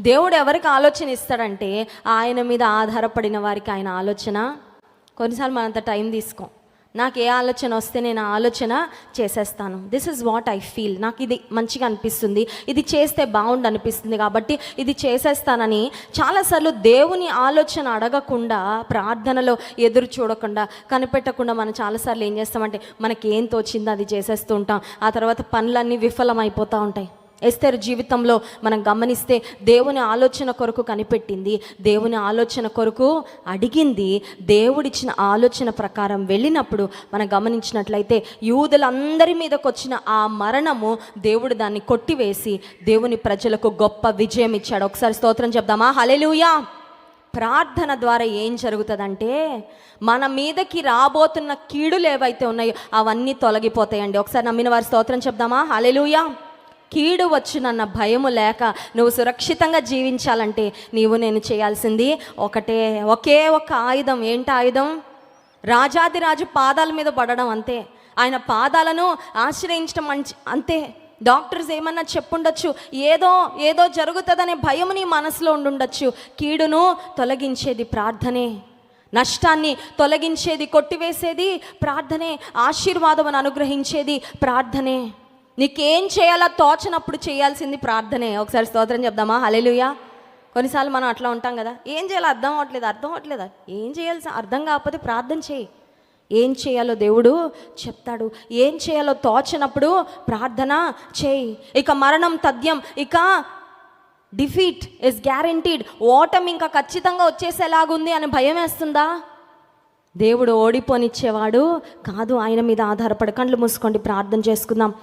దేవుడు ఎవరికి ఆలోచన ఇస్తాడంటే ఆయన మీద ఆధారపడిన వారికి ఆయన ఆలోచన. కొన్నిసార్లు మనంత టైం తీసుకో. నాకు ఏ ఆలోచన వస్తే నేను ఆలోచన చేసేస్తాను. This is what I feel నాకు ఇది మంచిగా అనిపిస్తుంది. ఇది చేస్తే బాగుండు అనిపిస్తుంది కాబట్టి ఇది చేసేస్తానని చాలాసార్లు దేవుని ఆలోచన అడగకుండా ప్రార్థనలో ఎదురు చూడకుండా కనిపెట్టకుండా మనం చాలాసార్లు ఏం చేస్తామంటే మనకి ఏం తోచిందో అది చేసేస్తూ ఉంటాం. ఆ తర్వాత పనులన్నీ విఫలమైపోతూ ఉంటాయి. ఎస్తేరు జీవితంలో మనం గమనిస్తే దేవుని ఆలోచన కొరకు కనిపెట్టింది. దేవుని ఆలోచన కొరకు అడిగింది. దేవుడిచ్చిన ఆలోచన ప్రకారం వెళ్ళినప్పుడు మనం గమనించినట్లయితే యూదులందరి మీదకు వచ్చిన ఆ మరణము దేవుడు దాన్ని కొట్టివేసి దేవుని ప్రజలకు గొప్ప విజయం ఇచ్చాడు. ఒకసారి స్తోత్రం చెప్దామా? హలెలుయా ప్రార్థన ద్వారా ఏం జరుగుతుందంటే మన మీదకి రాబోతున్న కీడులు ఏవైతే ఉన్నాయో అవన్నీ తొలగిపోతాయండి. ఒకసారి నమ్మిన వారి స్తోత్రం చెప్దామా? హలెలుయా కీడు వచ్చునన్న భయము లేక నువ్వు సురక్షితంగా జీవించాలంటే నీవు నేను చేయాల్సింది ఒకటే ఒకే ఒక ఆయుధం. ఏంటి ఆయుధం? రాజాదిరాజు పాదాల మీద పడడం అంతే. ఆయన పాదాలను ఆశ్రయించడం మంచి అంతే. డాక్టర్స్ ఏమన్నా చెప్పుండొచ్చు ఏదో ఏదో జరుగుతుందనే భయం నీ మనసులో ఉండుండొచ్చు. కీడును తొలగించేది ప్రార్థనే. నష్టాన్ని తొలగించేది కొట్టివేసేది ప్రార్థనే. ఆశీర్వాదం అనుగ్రహించేది ప్రార్థనే. నీకేం చేయాలో తోచనప్పుడు చేయాల్సింది ప్రార్థనే. ఒకసారి స్తోత్రం చెప్దామా? హలెలుయా కొన్నిసార్లు మనం అట్లా ఉంటాం కదా. ఏం చేయాలో అర్థం అవ్వట్లేదు అర్థం అవ్వట్లేదా. ఏం చేయాల్సి అర్థం కాకపోతే ప్రార్థన చేయి. ఏం చేయాలో దేవుడు చెప్తాడు. ఏం చేయాలో తోచనప్పుడు ప్రార్థన చేయి. ఇక మరణం తథ్యం ఇక డిఫీట్ ఇస్ గ్యారంటీడ్ ఓటమి ఇంకా ఖచ్చితంగా వచ్చేసేలాగుంది అని భయం వేస్తుందా? దేవుడు ఓడిపోనిచ్చేవాడు కాదు. ఆయన మీద ఆధారపడి కళ్ళు మూసుకోండి ప్రార్థన చేసుకుందాం.